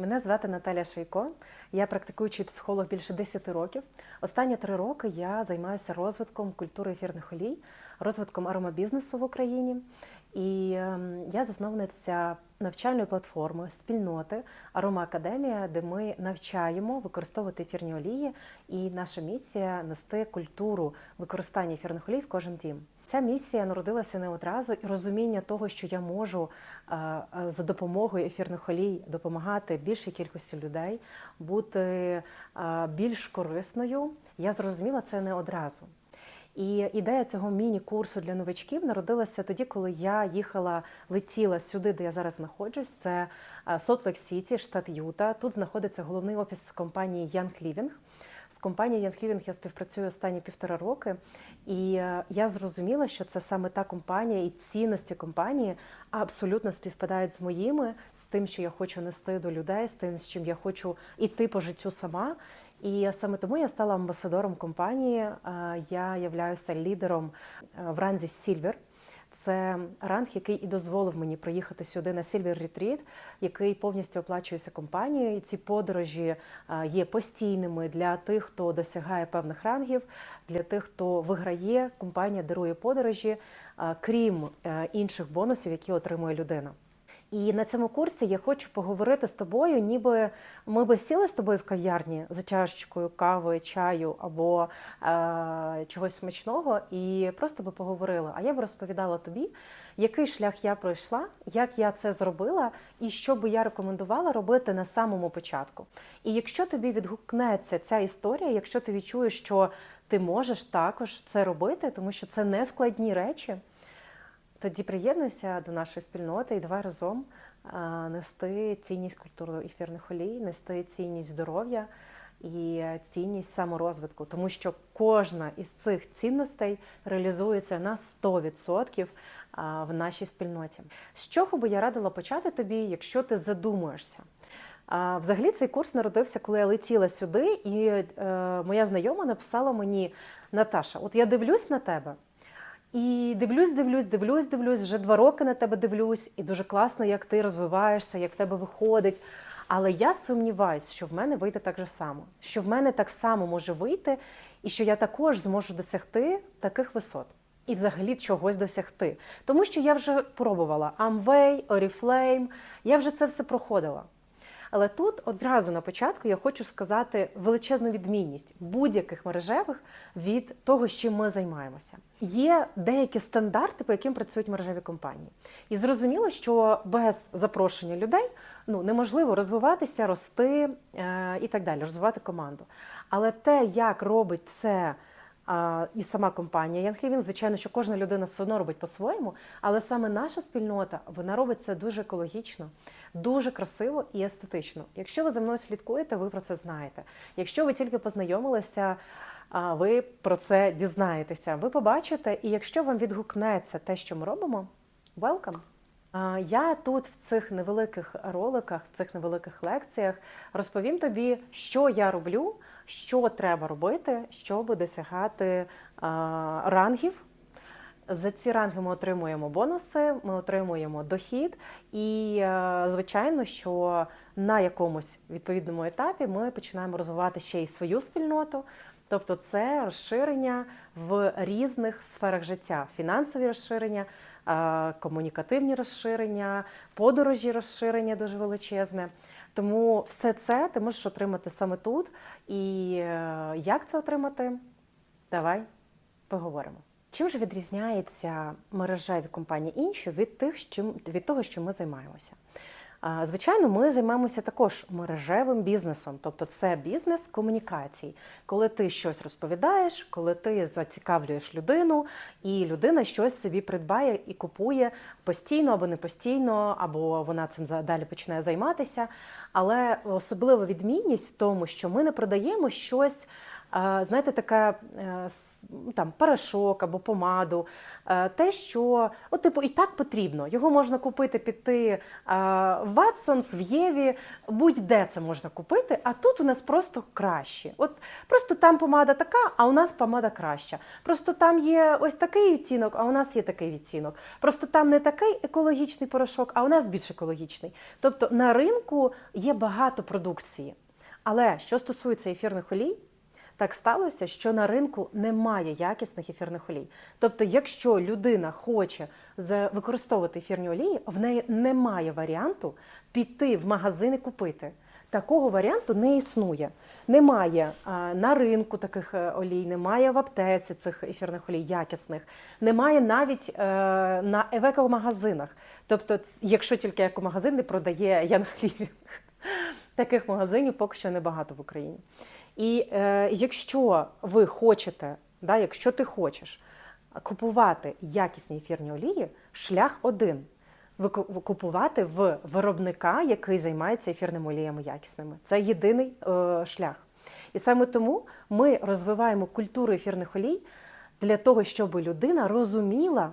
Мене звати Наталя Шейко. Я практикуючий психолог більше 10 років. Останні три роки я займаюся розвитком культури ефірних олій, розвитком аромабізнесу в Україні. І ем, я засновниця навчальної платформи спільноти Арома Академія, де ми навчаємо використовувати ефірні олії. І наша місія нести культуру використання ефірних олій в кожен дім. Ця місія народилася не одразу, і розуміння того, що я можу е, е, за допомогою ефірних олій допомагати більшій кількості людей, бути е, більш корисною. Я зрозуміла це не одразу. І ідея цього міні-курсу для новачків народилася тоді, коли я їхала, летіла сюди, де я зараз знаходжусь. Це Солт-Лейк Сіті, штат Юта. Тут знаходиться головний офіс компанії Young Living. З компанією Young Living я співпрацюю останні півтора роки, і е, я зрозуміла, що це саме та компанія і цінності компанії абсолютно співпадають з моїми, з тим, що я хочу нести до людей, з тим, з чим я хочу йти по життю сама. І саме тому я стала амбасадором компанії. Е, Я являюся лідером е, в ранзі Silver. Це ранг, який і дозволив мені приїхати сюди на Silver Retreat, який повністю оплачується компанією. І ці подорожі е, є постійними для тих, хто досягає певних рангів, для тих, хто виграє. Компанія дарує подорожі, е, крім е, інших бонусів, які отримує людина. І на цьому курсі я хочу поговорити з тобою, ніби ми би сіли з тобою в кав'ярні за чашечкою кави, чаю або е, чогось смачного, і просто би поговорили. А я б розповідала тобі, який шлях я пройшла, як я це зробила, і що би я рекомендувала робити на самому початку. І якщо тобі відгукнеться ця історія, якщо ти відчуєш, що ти можеш також це робити, тому що це не складні речі. Тоді приєднуйся до нашої спільноти і давай разом нести цінність культури ефірних олій, нести цінність здоров'я і цінність саморозвитку, тому що кожна із цих цінностей реалізується на 100% в нашій спільноті. З чого би я радила почати тобі, якщо ти задумуєшся? Взагалі цей курс народився, коли я летіла сюди, і е, моя знайома написала мені Наташа, от я дивлюсь на тебе. І дивлюсь, дивлюсь, дивлюсь, дивлюсь, вже два роки на тебе дивлюсь, і дуже класно, як ти розвиваєшся, як в тебе виходить. Але я сумніваюся, що в мене вийде так же само, що в мене так само може вийти, і що я також зможу досягти таких висот. І взагалі чогось досягти. Тому що я вже пробувала Amway, Oriflame, я вже це все проходила. Але тут одразу на початку я хочу сказати величезну відмінність будь-яких мережевих від того, чим ми займаємося. Є деякі стандарти, по яким працюють мережеві компанії. І зрозуміло, що без запрошення людей ну неможливо розвиватися, рости е, і так далі, розвивати команду. Але те, як робить це. І сама компанія Living, звичайно, що кожна людина все одно робить по-своєму, але саме наша спільнота вона робить це дуже екологічно, дуже красиво і естетично. Якщо ви за мною слідкуєте, ви про це знаєте. Якщо ви тільки познайомилися, ви про це дізнаєтеся. Ви побачите, і якщо вам відгукнеться те, що ми робимо, welcome! Я тут в цих невеликих роликах, в цих невеликих лекціях розповім тобі, що я роблю, що треба робити, щоб досягати рангів. За ці ранги ми отримуємо бонуси, ми отримуємо дохід, і е, звичайно, що на якомусь відповідному етапі ми починаємо розвивати ще й свою спільноту. Тобто, це розширення в різних сферах життя: фінансові розширення, е, комунікативні розширення, подорожі розширення дуже величезне. Тому все це ти можеш отримати саме тут. І е, як це отримати? Давай поговоримо. Чим ж відрізняється мережеві компанії інші від тих, що від того, що ми займаємося? Звичайно, ми займаємося також мережевим бізнесом, тобто це бізнес комунікацій, коли ти щось розповідаєш, коли ти зацікавлюєш людину, і людина щось собі придбає і купує постійно або не постійно, або вона цим далі починає займатися. Але особлива відмінність в тому, що ми не продаємо щось знаєте, таке ну, там порошок або помаду, е, те, що от, типу, і так потрібно. Його можна купити, піти е, в Watsons, в Єві, будь-де це можна купити, а тут у нас просто краще. От просто там помада така, а у нас помада краща. Просто там є ось такий відтінок, а у нас є такий відтінок. Просто там не такий екологічний порошок, а у нас більш екологічний. Тобто на ринку є багато продукції. Але що стосується ефірних олій, так сталося, що на ринку немає якісних ефірних олій. Тобто, якщо людина хоче використовувати ефірні олії, в неї немає варіанту піти в магазин і купити. Такого варіанту не існує. Немає на ринку таких е, олій, немає в аптеці цих ефірних олій якісних, немає навіть е, на евекомагазинах. Тобто, якщо тільки екомагазин не продає Ян Таких магазинів поки що небагато в Україні. І е, якщо ви хочете, да, якщо ти хочеш купувати якісні ефірні олії, шлях один. Купувати в виробника, який займається ефірними оліями якісними. Це єдиний е, шлях. І саме тому ми розвиваємо культуру ефірних олій для того, щоб людина розуміла,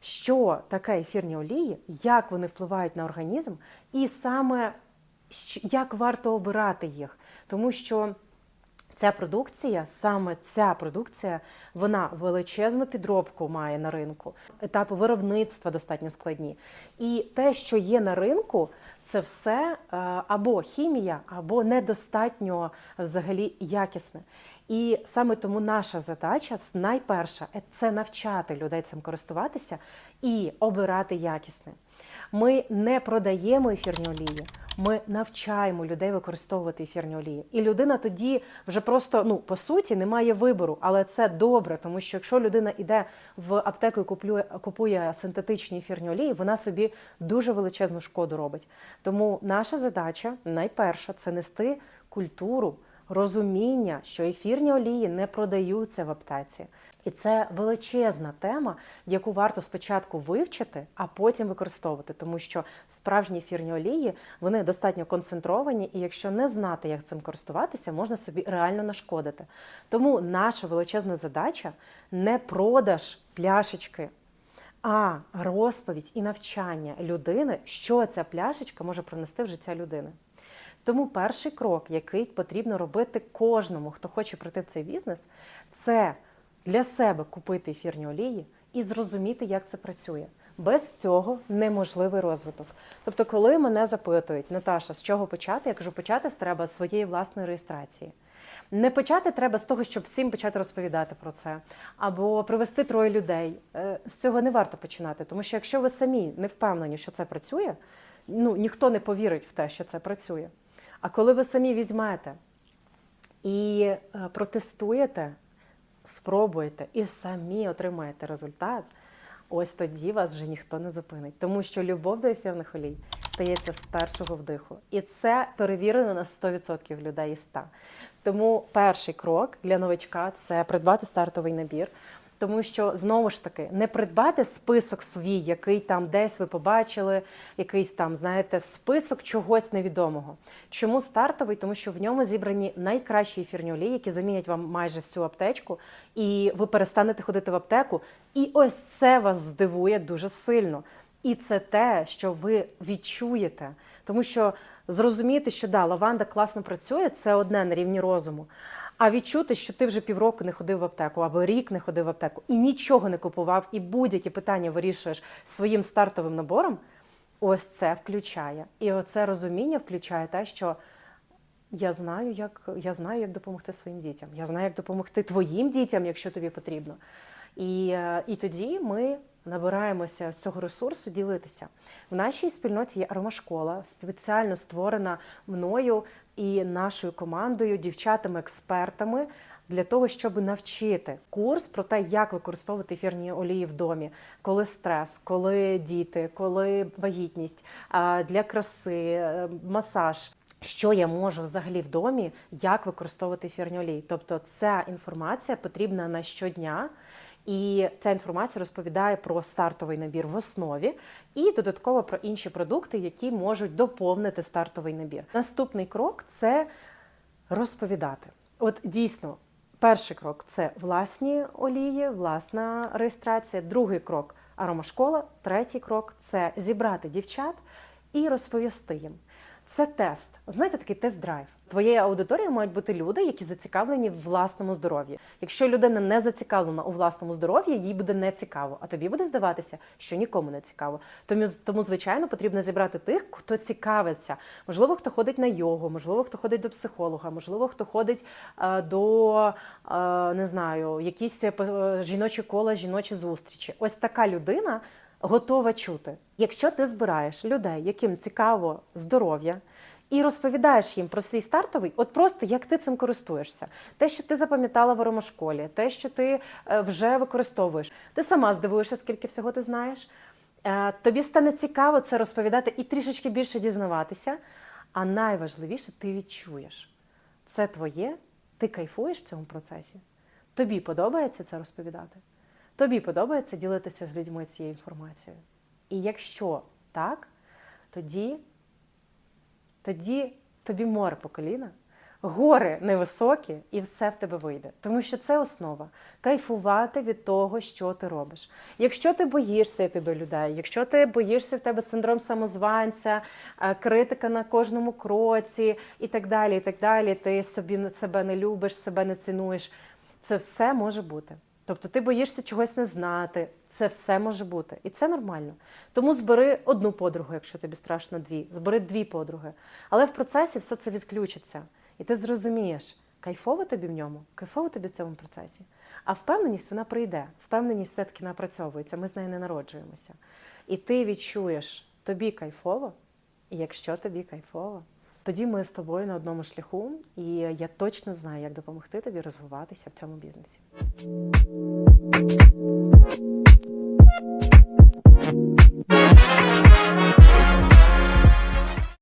що таке ефірні олії, як вони впливають на організм, і саме як варто обирати їх. Тому що Ця продукція, саме ця продукція, вона величезну підробку має на ринку. Етапи виробництва достатньо складні. І те, що є на ринку, це все е, або хімія, або недостатньо взагалі якісне. І саме тому наша задача найперша це навчати людей цим користуватися і обирати якісне. Ми не продаємо ефірні олії, ми навчаємо людей використовувати ефірні олії. І людина тоді вже просто, ну по суті, не має вибору, але це добре, тому що якщо людина йде в аптеку і купує, купує синтетичні ефірні олії, вона собі дуже величезну шкоду робить. Тому наша задача найперша це нести культуру. Розуміння, що ефірні олії не продаються в аптеці, і це величезна тема, яку варто спочатку вивчити, а потім використовувати, тому що справжні ефірні олії вони достатньо концентровані, і якщо не знати, як цим користуватися, можна собі реально нашкодити. Тому наша величезна задача не продаж пляшечки. А розповідь і навчання людини, що ця пляшечка може принести в життя людини. Тому перший крок, який потрібно робити кожному, хто хоче прийти в цей бізнес, це для себе купити ефірні олії і зрозуміти, як це працює. Без цього неможливий розвиток. Тобто, коли мене запитують, Наташа, з чого почати, я кажу, почати треба з своєї власної реєстрації. Не почати треба з того, щоб всім почати розповідати про це, або привести троє людей. Е, З цього не варто починати, тому що якщо ви самі не впевнені, що це працює, ну ніхто не повірить в те, що це працює. А коли ви самі візьмете і е, протестуєте, спробуєте і самі отримаєте результат, ось тоді вас вже ніхто не зупинить. Тому що любов до ефірних олій стається з першого вдиху. І це перевірено на 100% людей із 100. Тому перший крок для новичка це придбати стартовий набір. Тому що знову ж таки не придбати список свій, який там десь ви побачили, якийсь там, знаєте, список чогось невідомого. Чому стартовий? Тому що в ньому зібрані найкращі ефірні олії, які замінять вам майже всю аптечку, і ви перестанете ходити в аптеку. І ось це вас здивує дуже сильно. І це те, що ви відчуєте, тому що зрозуміти, що да, лаванда класно працює, це одне на рівні розуму. А відчути, що ти вже півроку не ходив в аптеку або рік не ходив в аптеку і нічого не купував, і будь-які питання вирішуєш своїм стартовим набором, ось це включає. І оце розуміння включає те, що я знаю, як я знаю, як допомогти своїм дітям. Я знаю, як допомогти твоїм дітям, якщо тобі потрібно. І, е, і тоді ми набираємося з цього ресурсу ділитися. В нашій спільноті є аромашкола, спеціально створена мною і нашою командою, дівчатами-експертами. Для того щоб навчити курс про те, як використовувати ефірні олії в домі, коли стрес, коли діти, коли вагітність для краси, е, масаж. Що я можу взагалі в домі, як використовувати ефірні олії? Тобто, ця інформація потрібна на щодня. І ця інформація розповідає про стартовий набір в основі і додатково про інші продукти, які можуть доповнити стартовий набір. Наступний крок це розповідати. От дійсно, Перший крок це власні олії, власна реєстрація. Другий крок аромашкола. Третій крок це зібрати дівчат і розповісти їм. Це тест. Знаєте, такий тест-драйв. Твоєю аудиторією мають бути люди, які зацікавлені в власному здоров'ї. Якщо людина не зацікавлена у власному здоров'ї, їй буде не цікаво. А тобі буде здаватися, що нікому не цікаво. Тому, тому звичайно, потрібно зібрати тих, хто цікавиться. Можливо, хто ходить на йогу, можливо, хто ходить до психолога, можливо, хто ходить е, до е, не знаю, якісь е, жіночі кола, жіночі зустрічі. Ось така людина готова чути. Якщо ти збираєш людей, яким цікаво здоров'я, і розповідаєш їм про свій стартовий, от просто як ти цим користуєшся. Те, що ти запам'ятала в аромашколі, те, що ти е, вже використовуєш. Ти сама здивуєшся, скільки всього ти знаєш. Е, Тобі стане цікаво це розповідати і трішечки більше дізнаватися. А найважливіше, ти відчуєш. Це твоє, ти кайфуєш в цьому процесі. Тобі подобається це розповідати. Тобі подобається ділитися з людьми цією інформацією. І якщо так, тоді, тоді тобі море по коліна, гори невисокі, і все в тебе вийде. Тому що це основа кайфувати від того, що ти робиш. Якщо ти боїшся до людей, якщо ти боїшся в тебе синдром самозванця, е, критика на кожному кроці і так далі, і так далі, ти собі себе не любиш, себе не цінуєш. Це все може бути. Тобто ти боїшся чогось не знати, це все може бути. І це нормально. Тому збери одну подругу, якщо тобі страшно дві, збери дві подруги. Але в процесі все це відключиться. І ти зрозумієш, кайфово тобі в ньому, кайфово тобі в цьому процесі. А впевненість вона прийде. Впевненість все-таки напрацьовується, ми з нею не народжуємося. І ти відчуєш, тобі кайфово, і якщо тобі кайфово, тоді ми з тобою на одному шляху, і я точно знаю, як допомогти тобі розвиватися в цьому бізнесі.